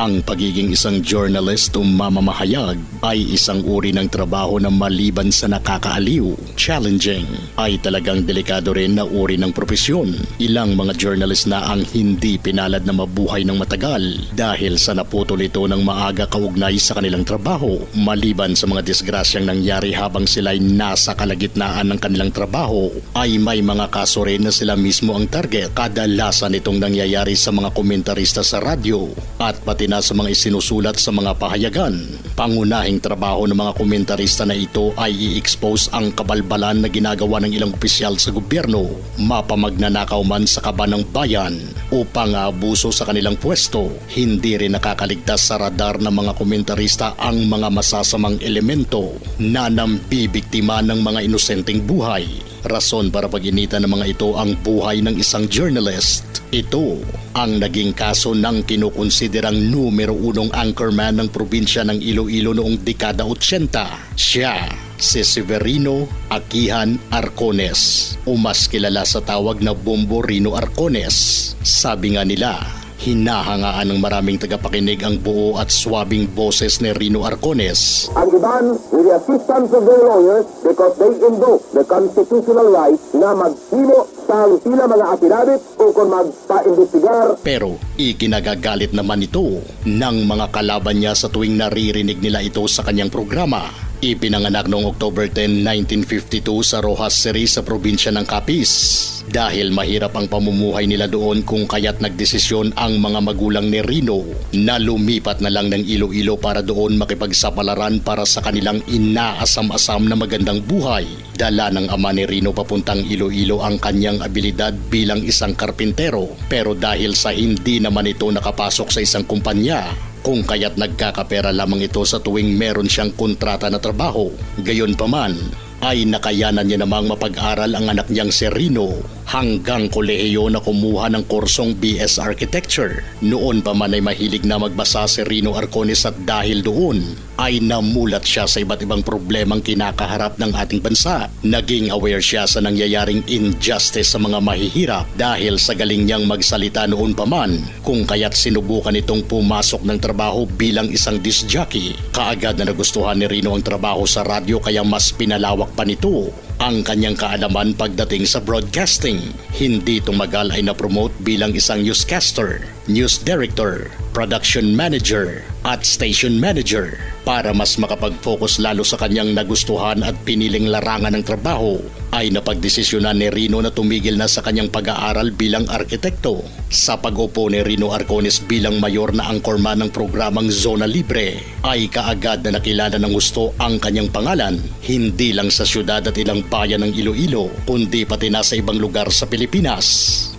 Ang pagiging isang journalist o mamamahayag ay isang uri ng trabaho na maliban sa nakakaaliw, challenging, ay talagang delikado rin na uri ng propesyon. Ilang mga journalist na ang hindi pinalad na mabuhay ng matagal dahil sa naputol ito ng maaga kaugnay sa kanilang trabaho, maliban sa mga disgrasyang nangyari habang sila'y nasa kalagitnaan ng kanilang trabaho, ay may mga kaso rin na sila mismo ang target. Kadalasan itong nangyayari sa mga komentarista sa radyo at pati na sa mga isinusulat sa mga pahayagan. Pangunahing trabaho ng mga komentarista na ito ay i-expose ang kabalbalan na ginagawa ng ilang opisyal sa gobyerno, mapamagnanakaw man sa kaba ng bayan upang abuso sa kanilang pwesto. Hindi rin nakakaligtas sa radar ng mga komentarista ang mga masasamang elemento na nambibiktima ng mga inosenteng buhay. Rason para paginitan ng mga ito ang buhay ng isang journalist. Ito ang naging kaso ng kinukonsiderang numero unong anchorman ng probinsya ng Iloilo noong dekada 80. Siya si Severino Akihan Arcones o mas kilala sa tawag na Bombo Rino Arcones. Sabi nga nila, hinahangaan ng maraming tagapakinig ang buo at swabing boses ni Rino Arcones ang iban with the assistance of their lawyers because they invoke the constitutional right na maghimo sa sila mga affidavit o kung magpa-investigar Pero ikinagagalit naman ito ng mga kalaban niya sa tuwing naririnig nila ito sa kanyang programa. Ipinanganak noong October 10, 1952 sa Rojas City sa probinsya ng Capiz. Dahil mahirap ang pamumuhay nila doon kung kaya't nagdesisyon ang mga magulang ni Rino na lumipat na lang ng Iloilo para doon makipagsapalaran para sa kanilang inaasam-asam na magandang buhay. Dala ng ama ni Rino papuntang Iloilo ang kanyang abilidad bilang isang karpintero pero dahil sa hindi naman ito nakapasok sa isang kumpanya kung kaya't nagkakapera lamang ito sa tuwing meron siyang kontrata na trabaho. Gayon pa man, ay nakayanan niya namang mapag-aral ang anak niyang si Rino hanggang kolehiyo na kumuha ng kursong BS Architecture. Noon pa man ay mahilig na magbasa si Rino Arcones at dahil doon ay namulat siya sa iba't ibang problemang kinakaharap ng ating bansa. Naging aware siya sa nangyayaring injustice sa mga mahihirap dahil sa galing niyang magsalita noon pa man kung kaya't sinubukan itong pumasok ng trabaho bilang isang disc jockey. Kaagad na nagustuhan ni Rino ang trabaho sa radyo kaya mas pinalawak pa nito ang kanyang kaalaman pagdating sa broadcasting. Hindi tumagal ay na-promote bilang isang newscaster, news director, production manager at station manager para mas makapag-focus lalo sa kanyang nagustuhan at piniling larangan ng trabaho ay napagdesisyonan ni Rino na tumigil na sa kanyang pag-aaral bilang arkitekto. Sa pag-upo ni Rino Arcones bilang mayor na angkorman ng programang Zona Libre ay kaagad na nakilala ng gusto ang kanyang pangalan hindi lang sa syudad at ilang bayan ng Iloilo kundi pati na sa ibang lugar sa Pilipinas.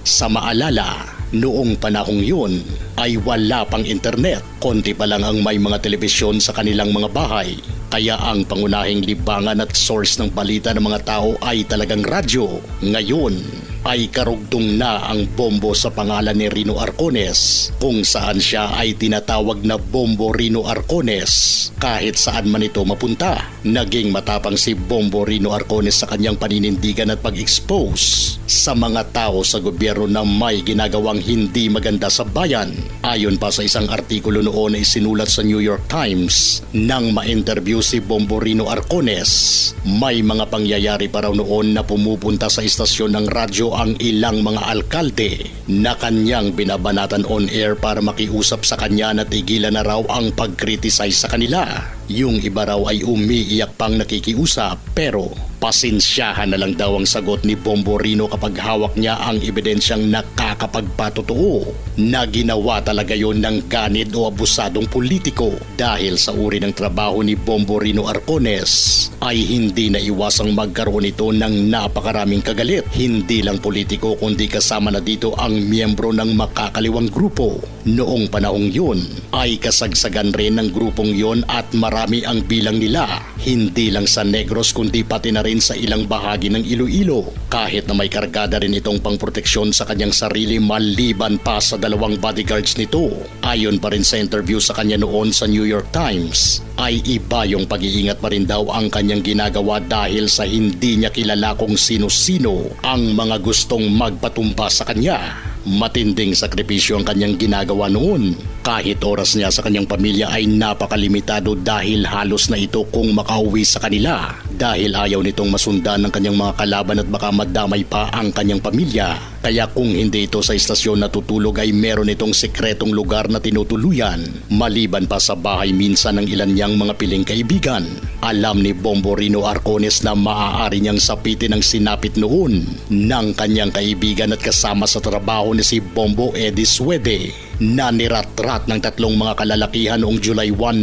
Sa maalala, Noong panahong yun ay wala pang internet, konti pa lang ang may mga telebisyon sa kanilang mga bahay. Kaya ang pangunahing libangan at source ng balita ng mga tao ay talagang radyo. Ngayon ay karugtong na ang bombo sa pangalan ni Rino Arcones kung saan siya ay tinatawag na Bombo Rino Arcones kahit saan man ito mapunta. Naging matapang si Bombo Rino Arcones sa kanyang paninindigan at pag-expose sa mga tao sa gobyerno na may ginagawang hindi maganda sa bayan. Ayon pa sa isang artikulo noon na isinulat sa New York Times, nang ma-interview si Bomborino Arcones, may mga pangyayari pa raw noon na pumupunta sa istasyon ng radyo ang ilang mga alkalde na kanyang binabanatan on air para makiusap sa kanya na tigilan na raw ang pag-criticize sa kanila. Yung iba raw ay umiiyak pang nakikiusap pero pasensyahan na lang daw ang sagot ni Bomborino kapag hawak niya ang ebidensyang nakakapagpatotoo na ginawa talaga yon ng ganid o abusadong politiko dahil sa uri ng trabaho ni Bomborino Arcones ay hindi na iwasang magkaroon ito ng napakaraming kagalit. Hindi lang politiko kundi kasama na dito ang miyembro ng makakaliwang grupo. Noong panahong yun ay kasagsagan rin ng grupong yon at marami ang bilang nila, hindi lang sa Negros kundi pati na rin sa ilang bahagi ng Iloilo. Kahit na may kargada rin itong pangproteksyon sa kanyang sarili maliban pa sa dalawang bodyguards nito. Ayon pa rin sa interview sa kanya noon sa New York Times, ay iba yung pag-iingat pa rin daw ang kanyang ginagawa dahil sa hindi niya kilala kung sino-sino ang mga gustong magpatumba sa kanya. Matinding sakripisyo ang kanyang ginagawa noon. Kahit oras niya sa kanyang pamilya ay napakalimitado dahil halos na ito kung makauwi sa kanila. Dahil ayaw nitong masundan ng kanyang mga kalaban at baka madamay pa ang kanyang pamilya. Kaya kung hindi ito sa istasyon natutulog ay meron itong sekretong lugar na tinutuluyan. Maliban pa sa bahay minsan ng ilan niyang mga piling kaibigan. Alam ni Bomborino Arcones na maaari niyang sapitin ang sinapit noon ng kanyang kaibigan at kasama sa trabaho ni si Bombo Eddie Suede na niratrat ng tatlong mga kalalakihan noong July 1,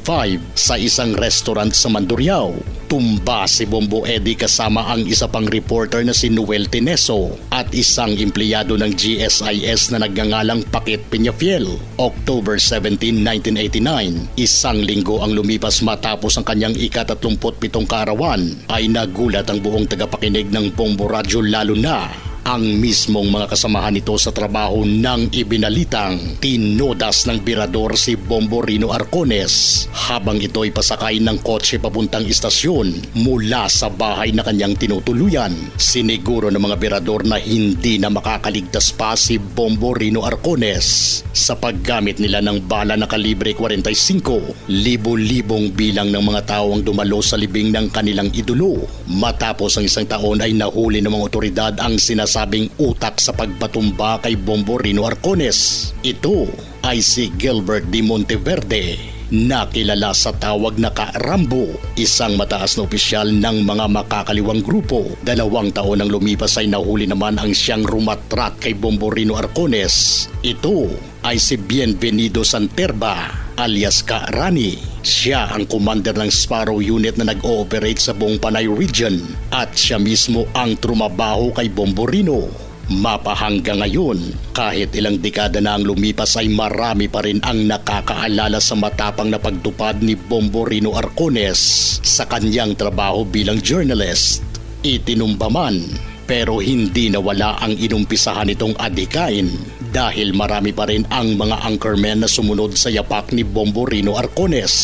1985 sa isang restaurant sa Mandurriao. Tumba si Bombo Eddie kasama ang isa pang reporter na si Noel Tineso at isang empleyado ng GSIS na nagngangalang Pakit Peñafiel. October 17, 1989, isang linggo ang lumipas matapos ang kanyang ika-37 kaarawan ay nagulat ang buong tagapakinig ng Bombo Radyo lalo na ang mismong mga kasamahan nito sa trabaho ng ibinalitang tinodas ng birador si Bombo Rino Arcones habang ito ay pasakay ng kotse papuntang istasyon mula sa bahay na kanyang tinutuluyan. Siniguro ng mga birador na hindi na makakaligtas pa si Bombo Rino Arcones sa paggamit nila ng bala na kalibre 45. Libo-libong bilang ng mga tao ang dumalo sa libing ng kanilang idolo. Matapos ang isang taon ay nahuli ng mga otoridad ang sinasabing utak sa pagpatumba kay Bombo Rino Arcones. Ito ay si Gilbert de Monteverde na kilala sa tawag na Ka-Rambo, isang mataas na opisyal ng mga makakaliwang grupo. Dalawang taon ang lumipas ay nahuli naman ang siyang rumatrat kay Bomborino Arcones. Ito ay si Bienvenido Santerba alias Ka-Rani. Siya ang commander ng Sparrow Unit na nag-ooperate sa buong Panay Region at siya mismo ang trumabaho kay Bomborino. Mapahangga ngayon, kahit ilang dekada na ang lumipas ay marami pa rin ang nakakaalala sa matapang na pagtupad ni Bombo Rino Arcones sa kanyang trabaho bilang journalist. Itinumba man, pero hindi nawala ang inumpisahan nitong adhikain dahil marami pa rin ang mga anchormen na sumunod sa yapak ni Bombo Rino Arcones.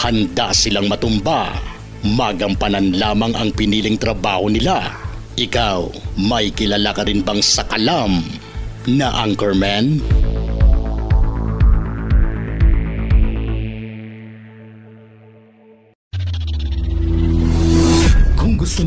Handa silang matumba, magampanan lamang ang piniling trabaho nila. Ikaw, may kilala ka rin bang sakalam na anchorman?